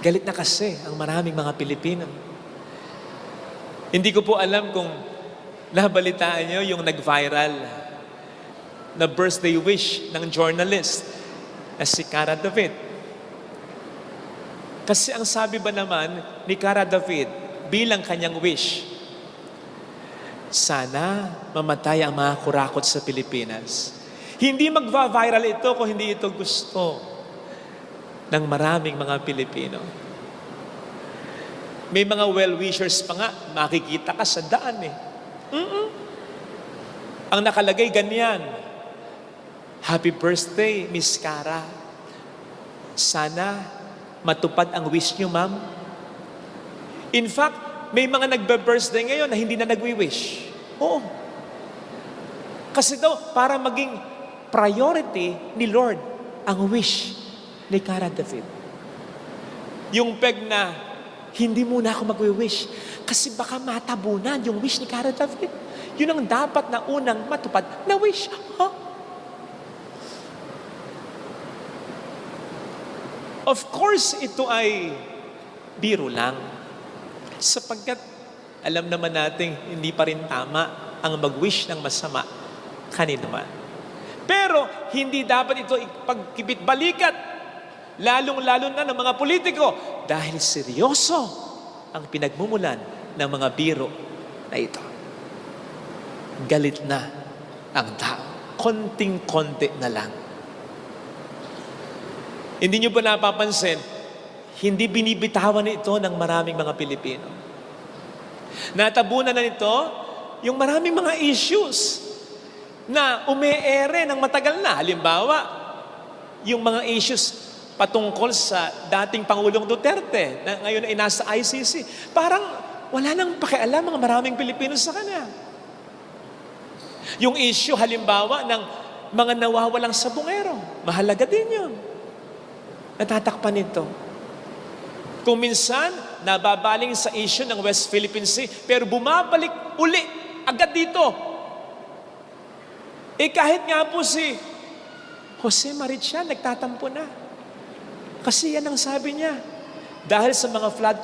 Galit na kasi ang maraming mga Pilipino. Hindi ko po alam kung nabalitaan nyo yung nag-viral na birthday wish ng journalist na si Cara David. Kasi ang sabi ba naman ni Cara David bilang kanyang wish, sana mamatay ang mga kurakot sa Pilipinas. Hindi magva-viral ito kung hindi ito gusto ng maraming mga Pilipino. May mga well-wishers pa nga, makikita ka sa daan eh. Mm-mm. Ang nakalagay ganyan, Happy birthday, Miss Cara. Sana matupad ang wish niyo, ma'am. In fact, may mga nagbe-birthday ngayon na hindi na nagwi-wish. Oo. Kasi daw, para maging priority ni Lord ang wish ni Cara David. Yung peg na, hindi muna ako magwi-wish kasi baka matabunan yung wish ni Cara David. Yun ang dapat na unang matupad na wish. Huh? Of course, ito ay biro lang. Sapagkat alam naman natin hindi pa rin tama ang mag-wish ng masama kanino man. Pero hindi dapat ito ipagkibit balikat, lalong-lalo na ng mga politiko dahil seryoso ang pinagmumulan ng mga biro na ito. Galit na ang tao. Konting-konti na lang. Hindi nyo ba napapansin, hindi binibitawan ito ng maraming mga Pilipino. Natabunan na nito yung maraming mga issues na umeere ng matagal na. Halimbawa, yung mga issues patungkol sa dating Pangulong Duterte na ngayon ay nasa ICC. Parang wala nang pakialam mga maraming Pilipino sa kanya. Yung issue halimbawa ng mga nawawalang sabungero, mahalaga din yun natatakpan nito. Kung minsan, nababaling sa issue ng West Philippine Sea, pero bumabalik uli, agad dito. Eh kahit nga po si Jose Marichan, nagtatampo na. Kasi yan ang sabi niya. Dahil sa mga flood